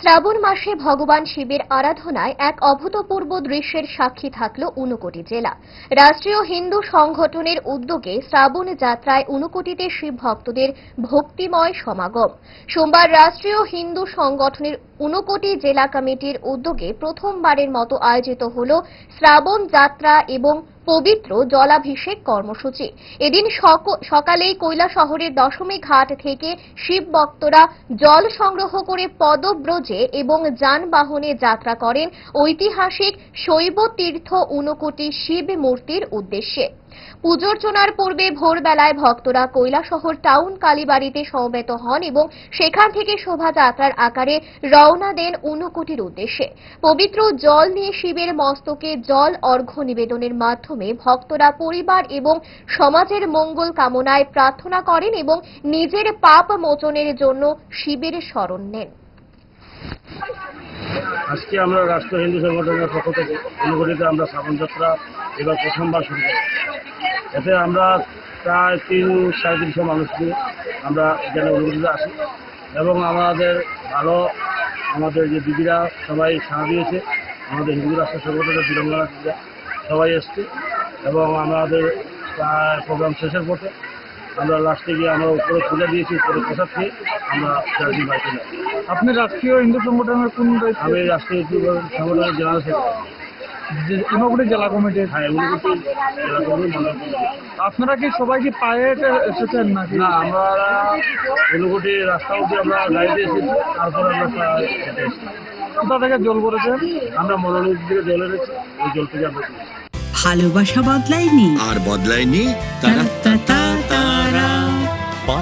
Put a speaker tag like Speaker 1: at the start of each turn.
Speaker 1: শ্রাবণ মাসে ভগবান শিবের আরাধনায় এক অভূতপূর্ব দৃশ্যের সাক্ষী থাকল ঊনকোটি জেলা। রাষ্ট্রীয় হিন্দু সংগঠনের উদ্যোগে শ্রাবণ যাত্রায় ঊনকোটিতে শিব ভক্তদের ভক্তিময় সমাগম। সোমবার রাষ্ট্রীয় হিন্দু সংগঠনের ঊনকোটি জেলা কমিটির উদ্যোগে প্রথমবারের মতো আয়োজিত হল শ্রাবণ যাত্রা এবং পবিত্র জলাভিষেক কর্মসূচি। এদিন সক- সকালেই কৈলা শহরের দশমী ঘাট থেকে শিব ভক্তরা জল সংগ্রহ করে পদব্রজে এবং যানবাহনে যাত্রা করেন ঐতিহাসিক শৈব তীর্থ ঊনকোটি শিব মূর্তির উদ্দেশ্যে। পুজোর্চনার পূর্বে ভোরবেলায় ভক্তরা কৈলাসহর টাউন কালীবাড়িতে সমবেত হন এবং সেখান থেকে শোভাযাত্রার আকারে রওনা দেন ঊনকোটির উদ্দেশ্যে। পবিত্র জল নিয়ে শিবের মস্তকে জল অর্ঘ্য নিবেদনের মাধ্যমে ভক্তরা পরিবার এবং সমাজের মঙ্গল কামনায় প্রার্থনা করেন এবং নিজের পাপ মোচনের জন্য শিবের শরণ নেন।
Speaker 2: আজকে আমরা রাষ্ট্র হিন্দু সংগঠনের পক্ষ থেকে অনুগঠিত আমরা শ্রাবণ যাত্রা এবার প্রথমবার শুরু করি এতে আমরা প্রায় তিন, সাড়ে তিনশো মানুষ নিয়ে আমরা এখানে অনুগঠিত আসি এবং আমাদের ভালো আমাদের যে দিদিরা সবাই সাড়া দিয়েছে, আমাদের হিন্দু রাষ্ট্র সংগঠনের বীরঙ্গনা দিদিরা সবাই এসছে এবং আমাদের প্রোগ্রাম শেষের পথে আমরা লাস্টে গিয়ে আমরা উপরে পূজা দিয়েছি উপরে প্রসাদ খেয়ে আমরা চারদিন বাড়িতে যাই
Speaker 3: আপনি রাষ্ট্রীয় হিন্দু সংগঠনের কোন
Speaker 2: আমি রাষ্ট্রীয় যুব সংগঠনের জেনারেল সেক্রেটারি
Speaker 3: যে ঊনকোটি জেলা কমিটি
Speaker 2: হ্যাঁ এগুলো জেলা কর্মী।
Speaker 3: আপনারা কি সবাই কি পায়ে এসেছেন নাকি?
Speaker 2: না আমরা এলুগুটি রাস্তা অব্দি আমরা গাড়িতে এসেছি তারপর আমরা।
Speaker 3: কোথা থেকে জল পড়েছেন
Speaker 2: আমরা মনোনীত দিকে জল এনেছি ওই জল থেকে আমরা
Speaker 4: ভালোবাসা বদলায়নি।
Speaker 5: আর বদলায়নি
Speaker 4: তারা